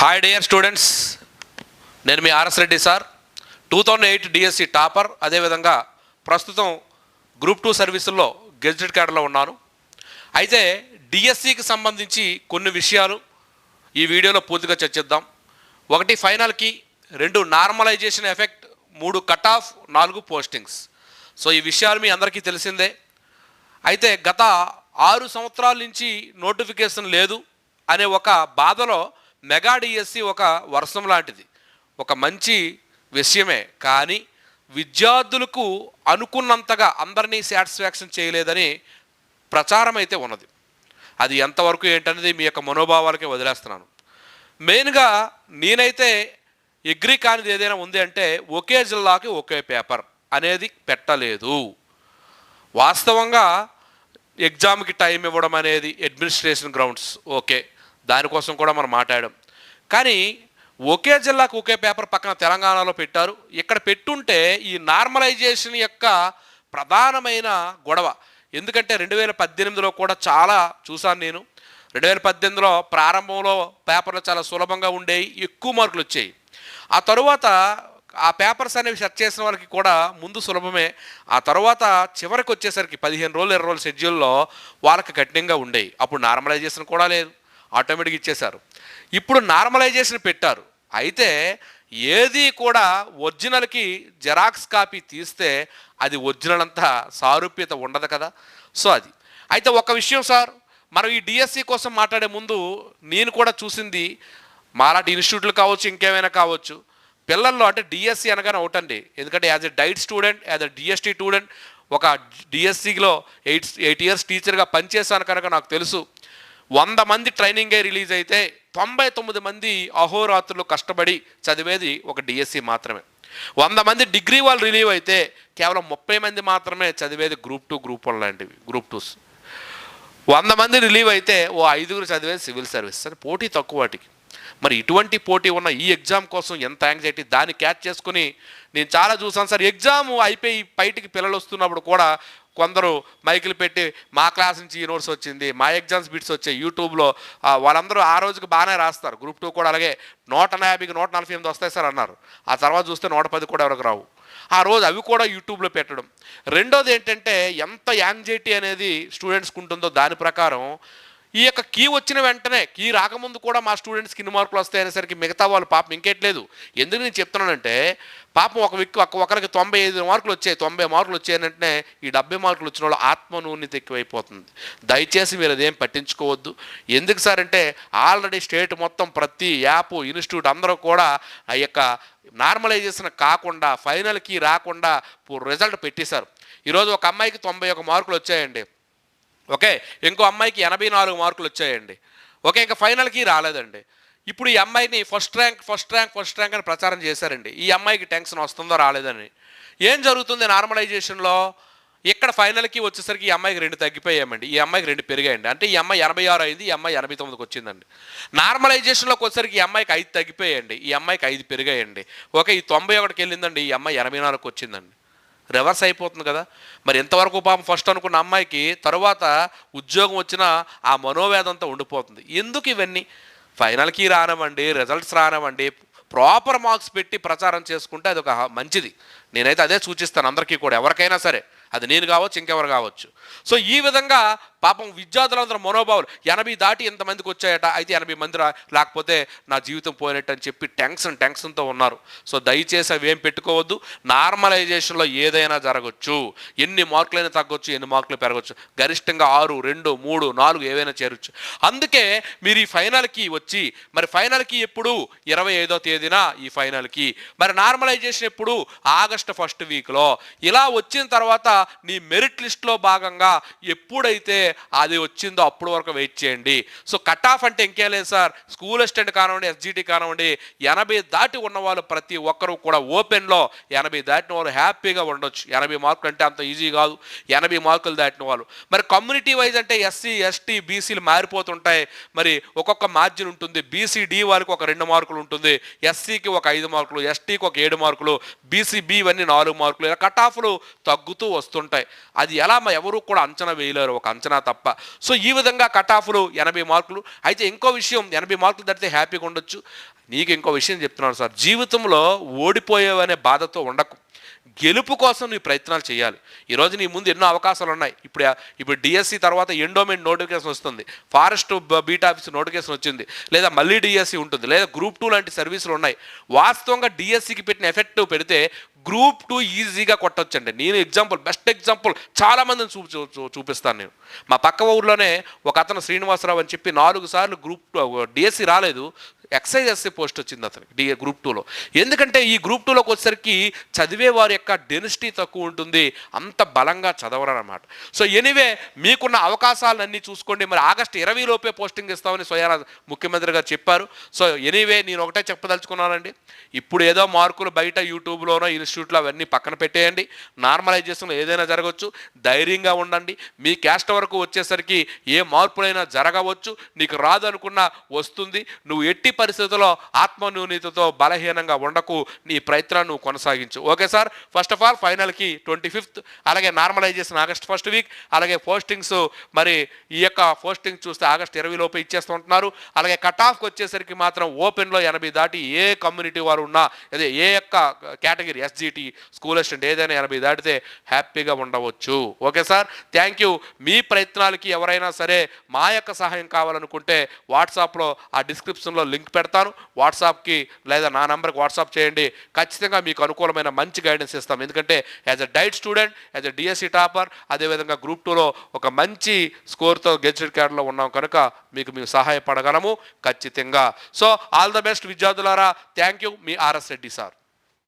Hi dear students నేను మీ RS Reddy sir. Two thousand eight DSC topper. అదేవిధంగా ప్రస్తుతం group two సర్వీసుల్లో gazetted క్యాడర్లో ఉన్నాను. అయితే డిఎస్సికి సంబంధించి కొన్ని విషయాలు ఈ వీడియోలో పూర్తిగా చర్చిద్దాం. ఒకటి ఫైనల్కి రెండు నార్మలైజేషన్ ఎఫెక్ట్. మూడు కట్ ఆఫ్ నాలుగు పోస్టింగ్స్. సో ఈ విషయాలు మీ అందరికీ తెలిసిందే. అయితే గత ఆరు సంవత్సరాల నుంచి నోటిఫికేషన్ లేదు అనే ఒక బాధలో మెగా డిఎస్సి ఒక వర్షం లాంటిది. ఒక మంచి విషయమే కానీ విద్యార్థులకు అనుకున్నంతగా అందరినీ సాటిస్ఫాక్షన్ చేయలేదని ప్రచారం అయితే ఉన్నది. అది ఎంతవరకు ఏంటనేది మీ యొక్క మనోభావాలకే వదిలేస్తున్నాను. మెయిన్గా నేనైతే ఎగ్రీ కానిది ఏదైనా ఉంది అంటే ఒకే జిల్లాకి ఒకే పేపర్ అనేది పెట్టలేదు. వాస్తవంగా ఎగ్జామ్కి టైం ఇవ్వడం అనేది అడ్మినిస్ట్రేషన్ గ్రౌండ్స్ ఓకే. దానికోసం కూడా మనం మాట్లాడాం. కానీ ఒకే జిల్లాకు ఒకే పేపర్ పక్కన తెలంగాణలో పెట్టారు. ఇక్కడ పెట్టుంటే ఈ నార్మలైజేషన్ యొక్క ప్రధానమైన గొడవ. ఎందుకంటే రెండు వేల పద్దెనిమిదిలో కూడా చాలా చూశాను నేను. రెండు వేల పద్దెనిమిదిలో ప్రారంభంలో పేపర్లు చాలా సులభంగా ఉండేవి ఎక్కువ మార్కులు వచ్చాయి ఆ తరువాత ఆ పేపర్స్ అనేవి సెట్ చేసిన వాళ్ళకి కూడా ముందు సులభమే. ఆ తర్వాత చివరికి వచ్చేసరికి పదిహేను రోజులు ఇరవై రోజుల షెడ్యూల్లో వాళ్ళకి కఠినంగా ఉండేవి. అప్పుడు నార్మలైజేషన్ కూడా లేదు. ఆటోమేటిక్ ఇచ్చేశారు. ఇప్పుడు నార్మలైజేషన్ పెట్టారు. అయితే ఏది కూడా ఒరిజినల్కి జెరాక్స్ కాపీ తీస్తే అది ఒరిజినల్ అంతా సారూప్యత ఉండదు కదా. సో అది. అయితే ఒక విషయం సార్ మనం ఈ డిఎస్సి కోసం మాట్లాడే ముందు నేను కూడా చూసింది మాలాంటి ఇన్స్టిట్యూట్లు కావచ్చు ఇంకేమైనా కావచ్చు. పిల్లల్లో అంటే డిఎస్సి అనగానే ఒకటండి ఎందుకంటే as a diet student as a DST student ఒక డిఎస్సిలో ఎయిట్ ఎయిట్ ఇయర్స్ టీచర్గా పనిచేశాను కనుక నాకు తెలుసు. వంద మంది ట్రైనింగే రిలీజ్ అయితే తొంభై తొమ్మిది మంది అహోరాత్రులు కష్టపడి చదివేది ఒక డిఎస్సి మాత్రమే. వంద మంది డిగ్రీ వాళ్ళు రిలీవ్ అయితే కేవలం ముప్పై మంది మాత్రమే చదివేది గ్రూప్ టూ గ్రూప్ వన్ లాంటివి గ్రూప్ టూస్. వంద మంది రిలీవ్ అయితే ఓ ఐదుగురు చదివేది సివిల్ సర్వీస్. అని పోటీ తక్కువ వాటికి. మరి ఇటువంటి పోటీ ఉన్న ఈ ఎగ్జామ్ కోసం ఎంత యాంగ్జైటీ దాన్ని క్యాచ్ చేసుకుని నేను చాలా చూసాను సార్. ఎగ్జామ్ అయిపోయి బయటికి పిల్లలు వస్తున్నప్పుడు కూడా కొందరు మైకులు పెట్టి మా క్లాస్ నుంచి ఈ నోట్స్ వచ్చింది మా ఎగ్జామ్స్ బిట్స్ వచ్చాయి. యూట్యూబ్లో వాళ్ళందరూ ఆ రోజుకి బాగానే రాస్తారు. గ్రూప్ టూ కూడా అలాగే నూట యాభైకి నూట నలభై ఎనిమిది వస్తాయి సార్ అన్నారు. ఆ తర్వాత చూస్తే నూట పది కూడా ఎవరికి రావు. ఆ రోజు అవి కూడా యూట్యూబ్లో పెట్టడం. రెండోది ఏంటంటే ఎంత యాంగ్జైటీ అనేది స్టూడెంట్స్కి ఉంటుందో దాని ప్రకారం ఈ యొక్క కీ వచ్చిన వెంటనే కీ రాకముందు కూడా మా స్టూడెంట్స్కి ఇన్ని మార్కులు వస్తాయనేసరికి మిగతా వాళ్ళు పాపం ఇంకేట్లేదు. ఎందుకు నేను చెప్తున్నానంటే పాపం ఒక వ్యక్తి ఒక ఒకరికి తొంభై ఐదు మార్కులు వచ్చాయి తొంభై మార్కులు వచ్చాయంటే ఈ డెబ్బై మార్కులు వచ్చిన వాళ్ళు ఆత్మనూన్యత ఎక్కువైపోతుంది దయచేసి మీరు అదేం పట్టించుకోవద్దు. ఎందుకు సార్ అంటే ఆల్రెడీ స్టేట్ మొత్తం ప్రతి యాప్ ఇన్స్టిట్యూట్ అందరూ కూడా ఆ యొక్క నార్మలైజేషన్ కాకుండా ఫైనల్కి రాకుండా రిజల్ట్ పెట్టేశారు. ఈరోజు ఒక అమ్మాయికి తొంభై ఒక మార్కులు వచ్చాయండి. ఓకే? ఇంకో అమ్మాయికి ఎనభై నాలుగు మార్కులు వచ్చాయండి. ఓకే? ఇంకా ఫైనల్కి రాలేదండి. ఇప్పుడు ఈ అమ్మాయిని first rank first rank first rank అని ప్రచారం చేశారండి. ఈ అమ్మాయికి టెన్షన్ వస్తుందో రాలేదని. ఏం జరుగుతుంది నార్మలైజేషన్లో? ఇక్కడ ఫైనల్కి వచ్చేసరికి ఈ అమ్మాయికి రెండు తగ్గిపోయామండి. ఈ అమ్మాయికి రెండు పెరిగాయండి. అంటే ఈ అమ్మాయి ఎనభై ఆరు అయింది ఈ అమ్మాయి ఎనభై తొమ్మిదికి వచ్చిందండి. నార్మలైజేషన్లోకి వచ్చేసరికి ఈ అమ్మాయికి ఐదు తగ్గిపోయాయండి. ఈ అమ్మాయికి ఐదు పెరిగాయండి. ఓకే? ఈ తొంభై ఒకటికి వెళ్ళిందండి ఈ అమ్మాయి ఎనభై నాలుగుకి వచ్చిందండి. రివర్స్ అయిపోతుంది కదా. మరి ఎంతవరకు పాపం ఫస్ట్ అనుకున్న అమ్మాయికి తరువాత ఉద్యోగం వచ్చినా ఆ మనోవేదంతో ఉండిపోతుంది. ఎందుకు ఇవన్నీ? ఫైనల్కి రానివ్వండి రిజల్ట్స్ రానివ్వండి ప్రాపర్ మార్క్స్ పెట్టి ప్రచారం చేసుకుంటే అది ఒక మంచిది. నేనైతే అదే సూచిస్తాను అందరికీ కూడా ఎవరికైనా సరే. అది నేను కావచ్చు ఇంకెవరు కావచ్చు. సో ఈ విధంగా పాపం విద్యార్థులందరూ మనోభావాలు. ఎనభై దాటి ఎంతమందికి వచ్చాయట అయితే ఎనభై మంది లేకపోతే నా జీవితం పోయినట్టు అని చెప్పి టెన్షన్ టెన్షన్తో ఉన్నారు. సో దయచేసి అవి ఏం పెట్టుకోవద్దు. నార్మలైజేషన్లో ఏదైనా జరగచ్చు. ఎన్ని మార్కులైనా తగ్గొచ్చు ఎన్ని మార్కులు పెరగచ్చు. గరిష్టంగా ఆరు రెండు మూడు నాలుగు ఏవైనా చేరొచ్చు. అందుకే మీరు ఈ ఫైనల్కి వచ్చి మరి ఫైనల్కి ఎప్పుడు? ఇరవై ఐదో తేదీన ఈ ఫైనల్కి మరి నార్మలైజేషన్ ఎప్పుడు? ఆగస్టు ఫస్ట్ వీక్లో. ఇలా వచ్చిన తర్వాత నీ మెరిట్ లిస్ట్లో భాగంగా ఎప్పుడైతే అది వచ్చిందో అప్పుడు వరకు వెయిట్ చేయండి. సో కట్ ఆఫ్ అంటే ఇంకేం లేదు సార్. స్కూల్ అసిస్టెంట్ కానివ్వండి ఎస్జిటి కానివ్వండి ఎనభై దాటి ఉన్న వాళ్ళు ప్రతి ఒక్కరూ కూడా ఓపెన్లో ఎనభై దాటిన వాళ్ళు హ్యాపీగా ఉండొచ్చు. ఎనభై మార్కులు అంటే అంత ఈజీ కాదు. ఎనభై మార్కులు దాటిన వాళ్ళు. మరి కమ్యూనిటీ వైజ్ అంటే ఎస్సీ ఎస్టీ బీసీలు మారిపోతుంటాయి. మరి ఒక్కొక్క మార్జిన్ ఉంటుంది. బీసీ డి వారికి ఒక రెండు మార్కులు ఉంటుంది. ఎస్సీకి ఒక ఐదు మార్కులు ఎస్టీకి ఒక ఏడు మార్కులు బీసీ బి ఇవన్నీ నాలుగు మార్కులు ఇలా కట్ ఆఫ్లు తగ్గుతూ వస్తాయి. వస్తుంటాయి. అది ఎలా మా ఎవరు కూడా అంచనా వేయలేరు ఒక అంచనా తప్ప. సో ఈ విధంగా కట్ ఆఫ్లు ఎనభై మార్కులు. అయితే ఇంకో విషయం ఎనభై మార్కులు తడితే హ్యాపీగా ఉండొచ్చు. నీకు ఇంకో విషయం చెప్తున్నాను సార్. జీవితంలో ఓడిపోయేవనే బాధతో ఉండకు. గెలుపు కోసం నీ ప్రయత్నాలు చేయాలి. ఈరోజు నీ ముందు ఎన్నో అవకాశాలు ఉన్నాయి. ఇప్పుడు ఇప్పుడు డిఎస్సి తర్వాత ఎండోమెంట్ నోటిఫికేషన్ వస్తుంది. ఫారెస్ట్ బీట్ ఆఫీస్ నోటిఫికేషన్ వచ్చింది. లేదా మళ్ళీ డిఎస్సి ఉంటుంది. లేదా గ్రూప్ టూ లాంటి సర్వీసులు ఉన్నాయి. వాస్తవంగా డిఎస్సికి పెట్టిన ఎఫెక్ట్ పెడితే గ్రూప్ టూ ఈజీగా కొట్టొచ్చండి. నేను ఎగ్జాంపుల్ బెస్ట్ ఎగ్జాంపుల్ చాలామందిని చూ- చూపిస్తాను నేను. మా పక్క ఊర్లోనే ఒక అతను శ్రీనివాసరావు అని చెప్పి నాలుగు సార్లు గ్రూప్ డిఎస్సి రాలేదు. ఎక్సైజ్ ఎస్సీ పోస్ట్ వచ్చింది అతనికి డి గ్రూప్ టూలో ఎందుకంటే ఈ గ్రూప్ టూలోకి వచ్చేసరికి చదివే వారి యొక్క డెన్సిటీ తక్కువ ఉంటుంది అంత బలంగా చదవరు అనమాట సో ఎనీవే మీకున్న అవకాశాలన్నీ చూసుకోండి. మరి ఆగస్టు ఇరవై లోపే పోస్టింగ్ ఇస్తామని స్వయాన ముఖ్యమంత్రి గారు చెప్పారు. సో ఎనీవే నేను ఒకటే చెప్పదలుచుకున్నానండి. ఇప్పుడు ఏదో మార్కులు బయట యూట్యూబ్లోనో ఇన్స్టిట్యూట్లో అవన్నీ పక్కన పెట్టేయండి. నార్మలైజేషన్లో ఏదైనా జరగవచ్చు ధైర్యంగా ఉండండి. మీ క్యాస్ట్ వరకు వచ్చేసరికి ఏ మార్పులైనా జరగవచ్చు. నీకు రాదనుకున్న వస్తుంది. నువ్వు ఎట్టి పరిస్థితుల్లో ఆత్మన్యూనతతో బలహీనంగా ఉండకు నీ ప్రయత్నాన్ని నువ్వు కొనసాగించు. Okay sir? First of all ఫైనల్కి ట్వంటీ ఫిఫ్త్ అలాగే నార్మలైజేషన్ ఆగస్ట్ ఫస్ట్ వీక్ అలాగే పోస్టింగ్స్ మరి ఈ యొక్క పోస్టింగ్ చూస్తే ఆగస్ట్ ఇరవై లోపు ఇచ్చేస్తూ ఉంటున్నారు. అలాగే కట్ ఆఫ్కి వచ్చేసరికి మాత్రం ఓపెన్లో ఎనభై దాటి ఏ కమ్యూనిటీ వారు ఉన్నా అదే ఏ యొక్క కేటగిరీ ఎస్జిటి స్కూల్ అసిస్టెంట్ ఏదైనా ఎనభై దాటితే హ్యాపీగా ఉండవచ్చు. Okay sir? థ్యాంక్ యూ మీ ప్రయత్నాలకి ఎవరైనా సరే మా యొక్క సహాయం కావాలనుకుంటే వాట్సాప్లో ఆ డిస్క్రిప్షన్లో లింక్ లింక్ పెడతాను వాట్సాప్కి లేదా నా నెంబర్కి వాట్సాప్ చేయండి. ఖచ్చితంగా మీకు అనుకూలమైన మంచి గైడెన్స్ ఇస్తాం. ఎందుకంటే as a diet student as a DSC topper అదేవిధంగా గ్రూప్ టూలో ఒక మంచి స్కోర్తో గెజిటెడ్ క్యాడర్లో ఉన్నాం కనుక మీకు మేము సహాయపడగలము ఖచ్చితంగా. సో ఆల్ ద బెస్ట్ విద్యార్థులారా. థ్యాంక్ యూ మీ ఆర్ఎస్ రెడ్డి సార్.